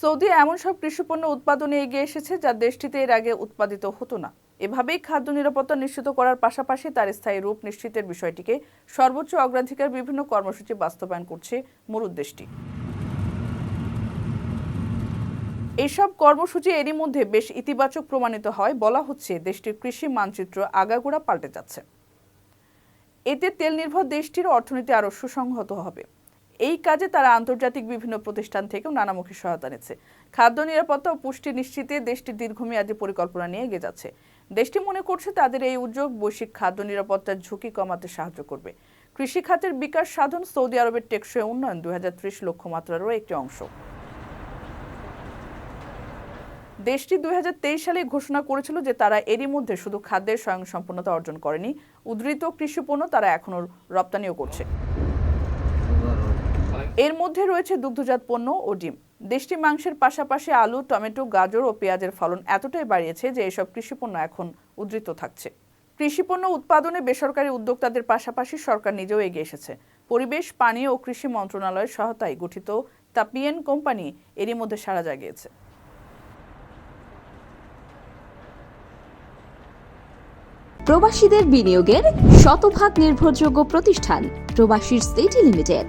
Saudi এমন সব কৃষিপণ্য উৎপাদনে এগিয়ে এসেছে যা দেশটিতে এর আগে উৎপাদিত হতো না। এভাবেই খাদ্য নিরাপত্তা নিশ্চিত করার পাশাপাশি তার স্থায়ী রূপ নিশ্চিতের বিষয়টিকে সর্বোচ্চ অগ্রাধিকার বিভিন্ন কর্মসূচি বাস্তবায়ন করছে মরুদ দেশটি এইসব কর্মসূচি এরই মধ্যে বেশ ইতিবাচক প্রমাণিত হয় বলা হচ্ছে দেশটির কৃষি মানচিত্র আগাগোড়া পাল্টে যাচ্ছে। এতে তেল নির্ভর দেশটির অর্থনীতি আরও সুসংহত হবে। এই কাজে তারা আন্তর্জাতিক বিভিন্ন প্রতিষ্ঠান থেকেও নানামুখী সহায়তা নিচ্ছে। খাদ্য নিরাপত্তা ও পুষ্টি নিশ্চিতে দেশটির দীর্ঘমেয়াদী পরিকল্পনা নিয়ে এগিয়ে যাচ্ছে। দেশটি মনে করছে তাদের এই উদ্যোগ বৈশ্বিক খাদ্য নিরাপত্তার ঝুঁকি কমাতে সাহায্য করবে। কৃষি খাতের বিকাশ সাধন সৌদি আরবের টেকসই উন্নয়ন দুই লক্ষ্যমাত্রারও একটি অংশ। দেশটি দুই হাজার তেইশ সালে ঘোষণা করেছিল যে তারা এরই মধ্যে শুধু খাদ্যের স্বয়ংসম্পূর্ণতা অর্জন করেনি উদ্ধৃত কৃষি পণ্য তারা এখনও রপ্তানিও করছে। এর মধ্যে রয়েছে দুগ্ধজাত পণ্য ও ডিম। দেশটি মাংসের পাশাপাশি আলু, টমেটো, গাজর ও পেঁয়াজের ফলন এতটাই বাড়িয়েছে যে এসব কৃষিপণ্য এখন উদ্ধৃত থাকছে। কৃষিপণ্য উৎপাদনে বেসরকারি উদ্যোক্তাদের পাশাপাশি সরকার নিজেও এগিয়ে এসেছে। পরিবেশ, পানি ও কৃষি মন্ত্রণালয়ের সহায়তায় গঠিত তাপিয়েন কোম্পানি এরই মধ্যে সাড়া জাগিয়েছে। প্রবাসীদের বিনিয়োগের শতভাগ নির্ভরযোগ্য প্রতিষ্ঠান প্রবাসীর সিটি লিমিটেড।